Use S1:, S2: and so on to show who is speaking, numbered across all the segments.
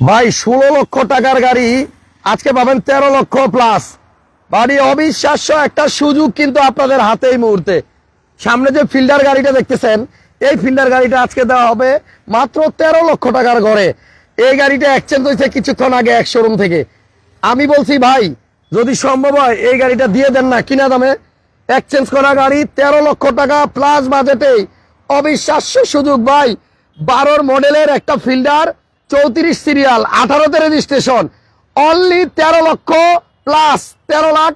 S1: ভাই, ষোলো লক্ষ টাকার গাড়ি আজকে পাবেন তেরো লক্ষ প্লাস বাড়ি অবিশ্বাস্য একটা সুযোগ কিন্তু আপনাদের হাতে এই মুহূর্তে। সামনে যে ফিল্ডার গাড়িটা দেখতেছেন, এই ফিল্ডার গাড়িটা আজকে দেওয়া হবে মাত্র তেরো লক্ষ টাকার ঘরে এই গাড়িটা এক্সচেঞ্জ হয়েছে কিছুক্ষণ আগে এক শোরুম থেকে। আমি বলছি, ভাই, যদি সম্ভব হয়, এই গাড়িটা দিয়ে দেন না, কিনা দামে? এক্সচেঞ্জ করা গাড়ি তেরো লক্ষ টাকা প্লাস বাজেটে অবিশ্বাস্য সুযোগ, ভাই। বারোর মডেলের একটা ফিল্ডার চৌত্রিশ সিরিয়াল, আঠারোতে রেজিস্ট্রেশন অনলি তেরো লক্ষ প্লাস তেরো লাখ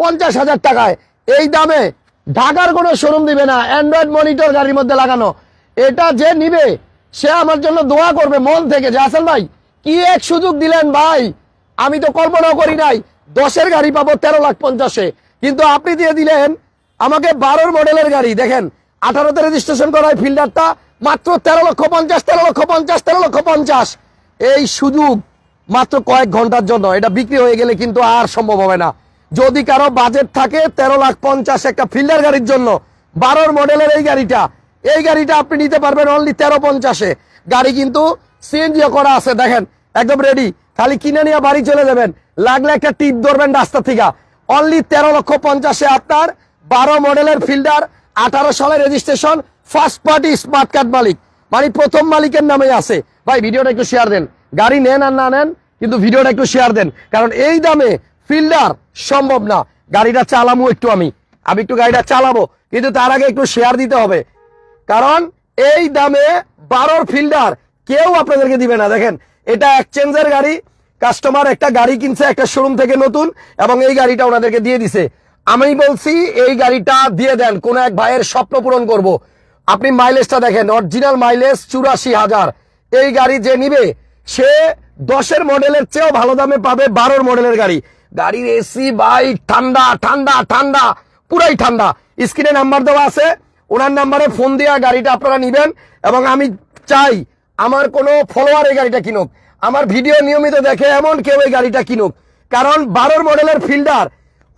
S1: পঞ্চাশ হাজার টাকায়। এই দামে ঢাকার কোনো শোরুম দিবে না অ্যান্ড্রয়েড মনিটর গাড়ির মধ্যে লাগানো। এটা যে নিবে, সে আমার জন্য দোয়া করবে মন থেকে যে আসেন ভাই, কি এক সুযোগ দিলেন ভাই? আমি তো কল্পনাও করি নাই, দশের গাড়ি পাবো তেরো লাখ পঞ্চাশে। কিন্তু আপনি দিয়ে দিলেন আমাকে বারোর মডেলের গাড়ি, দেখেন, আঠারোতে রেজিস্ট্রেশন করায় ফিল্ডারটা মাত্র তেরো লক্ষ পঞ্চাশ, তেরো লক্ষ পঞ্চাশ, তেরো লক্ষ পঞ্চাশ। এই সুযোগ মাত্র কয়েক ঘণ্টার জন্য। এটা বিক্রি হয়ে গেলে কিন্তু আর সম্ভব হবে না। যদি কারও বাজেট থাকে তেরো লাখ পঞ্চাশ একটা ফিল্ডার গাড়ির জন্য, বারোর মডেলের এই গাড়িটা এই গাড়িটা আপনি নিতে পারবেন অনলি তেরো পঞ্চাশে। গাড়ি কিন্তু সিএনজিও করা আছে, দেখেন, একদম রেডি খালি কিনে নিয়ে বাড়ি চলে যাবেন। লাগলে একটা টিপ ধরবেন রাস্তা থেকে। অনলি তেরো লক্ষ পঞ্চাশে আপনার বারো মডেলের ফিল্ডার আঠারো সালের registration first party smart card মালিক। মানে প্রথম মালিকের নামে আছে। ভাই, ভিডিওটা একটু শেয়ার দেন। গাড়ি নেন আর না নেন, কিন্তু ভিডিওটা একটু শেয়ার দেন। কারণ এই দামে ফিল্ডার সম্ভব না। গাড়িটা চালাবো একটু আমি। আমি একটু গাড়িটা চালাবো, কিন্তু তার আগে একটু শেয়ার দিতে হবে। কারণ এই দামে বারোর ফিল্ডার কেউ আপনাদেরকে দিবে না। দেখেন, এটা এক্সচেঞ্জের গাড়ি। কাস্টমার একটা গাড়ি কিনছে একটা শোরুম থেকে নতুন, এবং এই গাড়িটা ওনাদেরকে দিয়ে দিছে। আমি বলছি, এই গাড়িটা দিয়ে দেন। কোন এক ভাইয়ের স্বপ্ন পূরণ করব। আপনি মাইলেজটা দেখেন অরিজিনাল মাইলেজ চুরাশি হাজার। এই গাড়ি যে নিবে, সে দশের মডেলের চেয়েও ভালো দামে পাবে বারোর মডেলের গাড়ি। গাড়ির এসি বাইক ঠান্ডা ঠান্ডা ঠান্ডা, পুরাই ঠান্ডা। স্ক্রিনে নাম্বার দেওয়া আছে, ওনার নাম্বারে ফোন দেওয়া গাড়িটা আপনারা নিবেন এবং আমি চাই আমার কোনো ফলোয়ার এই গাড়িটা কিনুক। আমার ভিডিও নিয়মিত দেখে এমন কেউ এই গাড়িটা কিনুক। কারণ বারোর মডেলের ফিল্ডার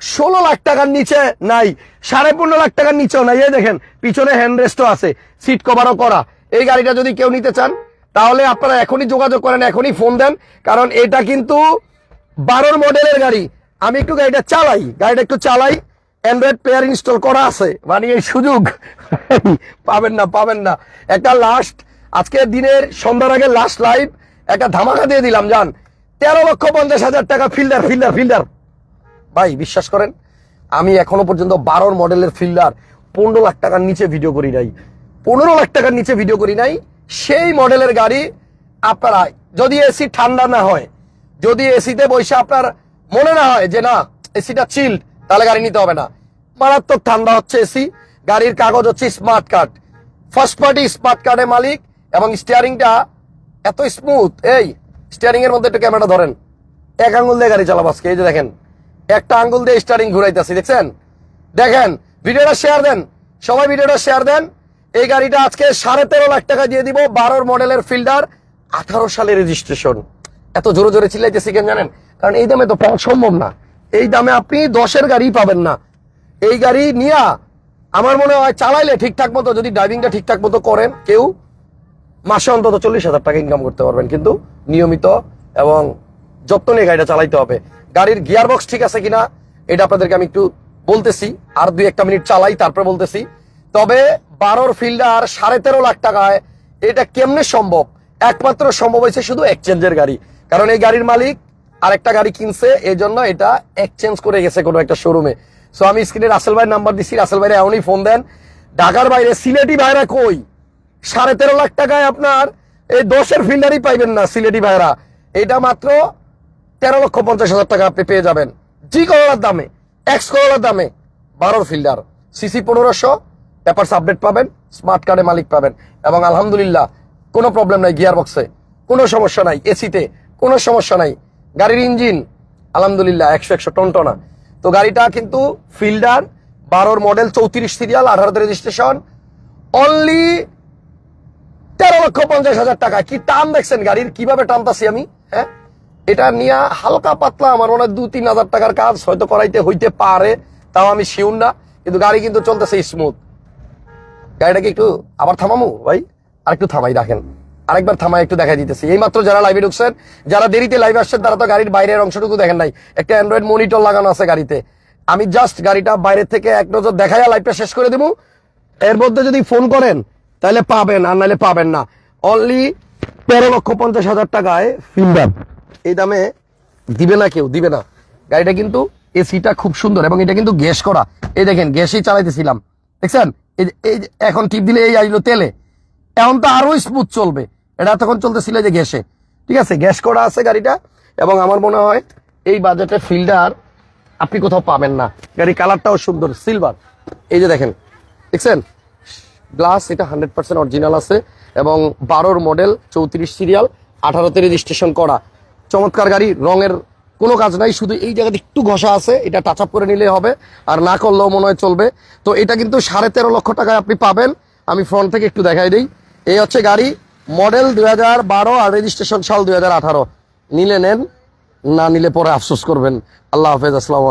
S1: ষোলো লাখ টাকার নিচে নাই, সাড়ে পনেরো লাখ টাকার নিচেও নাই। এই দেখেন, পিছনে হ্যান্ড রেস্টও আছে সিট কভারও করা। এই গাড়িটা যদি কেউ নিতে চান, তাহলে আপনারা এখনই যোগাযোগ করেন, এখনই ফোন দেন, কারণ এটা কিন্তু বারোর মডেলের গাড়ি। আমি একটু গাড়িটা চালাই, গাড়িটা একটু চালাই অ্যান্ড্রয়েড প্লেয়ার ইনস্টল করা আছে। মানে এই সুযোগ, পাবেন না পাবেন না। একটা লাস্ট আজকে দিনের, সন্ধ্যার আগে লাস্ট লাইভ একটা ধামাকা দিয়ে দিলাম যান তেরো লক্ষ পঞ্চাশ হাজার টাকা ফিল্ডার ফিল্ডার ফিল্ডার ভাই, বিশ্বাস করেন, আমি এখনও পর্যন্ত বারোর মডেলের ফিল্ডার পনেরো লাখ টাকার নিচে ভিডিও করি নাই। পনেরো লাখ টাকার নিচে ভিডিও করি নাই। সেই মডেলের গাড়ি আপনারা, যদি এসি ঠান্ডা না হয়, যদি এসিতে বসে আপনার মনে না হয় যে না, এসিটা চিল্ড তাহলে গাড়ি নিতে হবে না। মারাত্মক ঠান্ডা হচ্ছে এসি, গাড়ির কাগজ হচ্ছে smart card first party smart কার্ডের মালিক, এবং স্টিয়ারিংটা এত স্মুথ এই স্টিয়ারিং এর মধ্যে একটু ক্যামেরা ধরেন। এক আঙ্গুল দিয়ে গাড়ি চালাবো আজকে, এই যে দেখেন। একটা আঙ্গুল দিয়ে স্টারিং ঘুরাইতেছি, দেখছেন? দেখেন, ভিডিওটা শেয়ার দেন। সবাই ভিডিওটা শেয়ার দেন। এই গাড়িটা আজকে সাড়ে তেরো লাখ টাকা দিয়ে দিব, বারোর মডেলের ফিল্ডার আঠারো সালের রেজিস্ট্রেশন এত জোরে জোরে চিল্লাইতেছি কেন জানেন? কারণ এই দামে তো পাওয়া সম্ভব না। এই দামে আপনি দশের গাড়ি পাবেন না। এই গাড়ি নিয়া আমার মনে হয় চালাইলে ঠিকঠাক মতো, যদি ড্রাইভিংটা ঠিকঠাক মতো করেন কেউ, মাসে অন্তত চল্লিশ হাজার টাকা ইনকাম করতে পারবেন। কিন্তু নিয়মিত এবং যত্ন নিয়ে গাড়িটা চালাইতে হবে। গাড়ির গিয়ার বক্স ঠিক আছে কিনা, এটা আপনাদেরকে আমি একটু বলতেছি। আর দুই একটা মিনিট চালাই, তারপরে বলতেছি। তবে বারোর ফিল্ডার সাড়ে তেরো লাখ টাকায় এটা কেমনে সম্ভব? একমাত্র সম্ভব হয়েছে শুধু এক্সচেঞ্জের গাড়ি। কারণ এই গাড়ির মালিক আরেকটা গাড়ি কিনছে এই জন্য এটা এক্সচেঞ্জ করে গেছে কোনো একটা শোরুমে সো আমি স্ক্রিনে রাসেল ভাইয়ের নাম্বার দিচ্ছি রাসেল ভাইরা এমনই ফোন দেন। ঢাকার বাইরে সিলেটি ভাইরা কই? সাড়ে তেরো লাখ টাকায় আপনার এই দশের ফিল্ডারই পাইবেন না সিলেটি ভাইরা। এটা মাত্র তেরো লক্ষ পঞ্চাশ হাজার টাকা আপনি পেয়ে যাবেন জি করোলার দামে এক্স করোলার দামে বারোর ফিল্ডার। সিসি পনেরোশো, পেপারস আপডেট পাবেন, স্মার্ট কার্ডে মালিক পাবেন এবং আলহামদুলিল্লাহ কোনো প্রবলেম নাই গিয়ার বক্সে কোনো সমস্যা নাই, এসিতে কোনো সমস্যা নাই। গাড়ির ইঞ্জিন, আলহামদুলিল্লাহ একশো একশো টনটনা তো গাড়িটা কিন্তু ফিল্ডার, বারোর মডেল চৌত্রিশ সিরিয়াল আঠারোতে রেজিস্ট্রেশন অনলি তেরো লক্ষ পঞ্চাশ হাজার টাকা। কি টান দেখছেন গাড়ির? কীভাবে টানতাছি আমি? হ্যাঁ? এটা নিয়ে হালকা পাতলা আমার মনে হয় দু তিন হাজার টাকার কাজ হয়তো করাইতে হইতে পারে। তাও আমি শিউন না, কিন্তু গাড়ি কিন্তু চলতেছে স্মুথ গাড়িটাকে একটু আবার থামামু ভাই? আর একটু থামাই রাখেন। আরেকবার থামায় একটু দেখা দিতেছি। এই মাত্র যারা লাইভে ঢুকছেন, যারা দেরিতে লাইভে আসছেন, তারা তো গাড়ির বাইরের অংশটুকু দেখেন নাই। একটা অ্যান্ড্রয়েড মনিটর লাগানো আছে গাড়িতে। আমি জাস্ট গাড়িটা বাইরে থেকে এক নজর দেখাইয়া লাইভটা শেষ করে দেবো এর মধ্যে যদি ফোন করেন, তাহলে পাবেন, আর নাহলে পাবেন না। অনলি তেরো লক্ষ পঞ্চাশ হাজার টাকায় ফিল্ডার এই দামে দিবে না কেউ, দিবে না। গাড়িটা কিন্তু এসিটা খুব সুন্দর এবং এটা কিন্তু গ্যাস করা। এই দেখেন, গ্যাসই চালাইতেছিলাম। দেখছেন? এই এই এখন টিপ দিলে এই আসলো তেলে। এখন তো আরও স্মুথ চলবে। এটা তখন চলতেছিল যে গ্যাসে। ঠিক আছে? গ্যাস করা আছে গাড়িটা এবং আমার মনে হয় এই বাজেটে ফিল্ডার আপনি কোথাও পাবেন না। গাড়ি কালারটাও সুন্দর সিলভার এই যে দেখেন, দেখছেন? গ্লাস, এটা হান্ড্রেড পার্সেন্ট অরিজিনাল আছে এবং বারোর মডেল চৌত্রিশ সিরিয়াল আঠারোতে রেজিস্ট্রেশন করা। চমৎকার গাড়ি, রঙের কোনো কাজ নাই, শুধু এই জায়গাতে একটু ঘষা আছে, এটা টাচ আপ করে নিলে হবে, আর না করলেও মনে হয় চলবে। তো এটা কিন্তু সাড়ে তেরো লক্ষ টাকায় আপনি পাবেন। আমি ফ্রন্ট থেকে একটু দেখাই দিই। এই হচ্ছে গাড়ি মডেল দুই হাজার বারো আর রেজিস্ট্রেশন সাল দুই হাজার আঠারো। নিলে নেন, না নিলে পরে আফসোস করবেন। আল্লাহ হাফেজ, আসসালাম